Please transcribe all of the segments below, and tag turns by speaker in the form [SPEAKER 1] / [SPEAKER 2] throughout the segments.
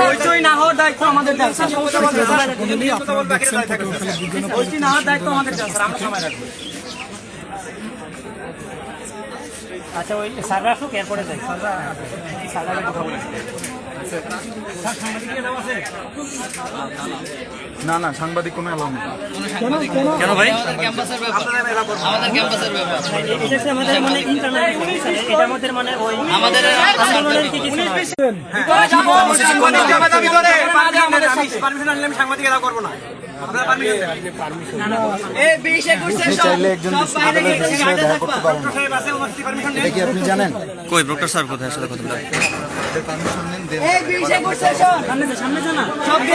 [SPEAKER 1] হইচই না হওয়ার দায়িত্ব আমাদের হইচই না হওয়ার দায়িত্ব আমাদের আমরা সময় রাখব। আচ্ছা ওই স্যাররা আসুক এরপরে যাই। স্যাররা স্যাররা কথা বলেছে
[SPEAKER 2] না না সাংবাদিক কোনো অ্যালাউ নেই।
[SPEAKER 1] কেন ভাই?
[SPEAKER 3] আমাদের ক্যাম্পাসের ব্যাপার।
[SPEAKER 1] এটা হচ্ছে আমাদের মানে ইন্টারনাল এটা
[SPEAKER 2] চাইলে একজন বিশ্ববিদ্যালয়ের দেখা করতে পারেন না। এটা কি আপনি জানেন?
[SPEAKER 4] কই ডক্টর স্যার কোথায়? সাথে কথা বলে
[SPEAKER 2] পারমিশন নেন দেন।
[SPEAKER 1] সামনে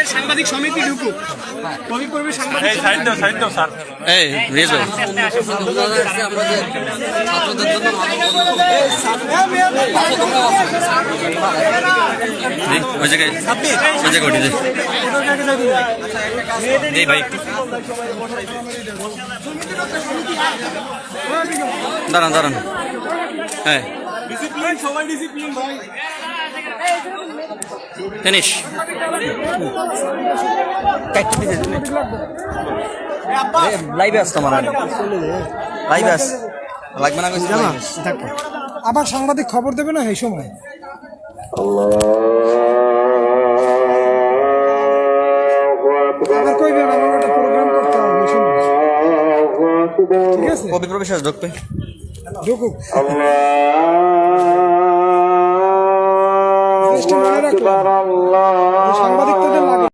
[SPEAKER 1] আমাদের সাংবাদিক সমিতি ঢুকুক। কবি করবি সাংবাদিক
[SPEAKER 4] এই ওই জায়গায় ওই জায়গায় উঠে এই ভাই। দাঁড়ান দাঁড়ান। হ্যাঁ ফিনিশ লাইভে আসতাম আমার লাইভে আস লাগবে না কিছু
[SPEAKER 5] দেখো। আবার সাংবাদিক খবর দেবে না এই সময়?
[SPEAKER 4] কবি প্রবেশ ঢুকবে?
[SPEAKER 5] ঢুকুক। জিনিসটা মনে রাখলাম সাংবাদিকদের লাগে।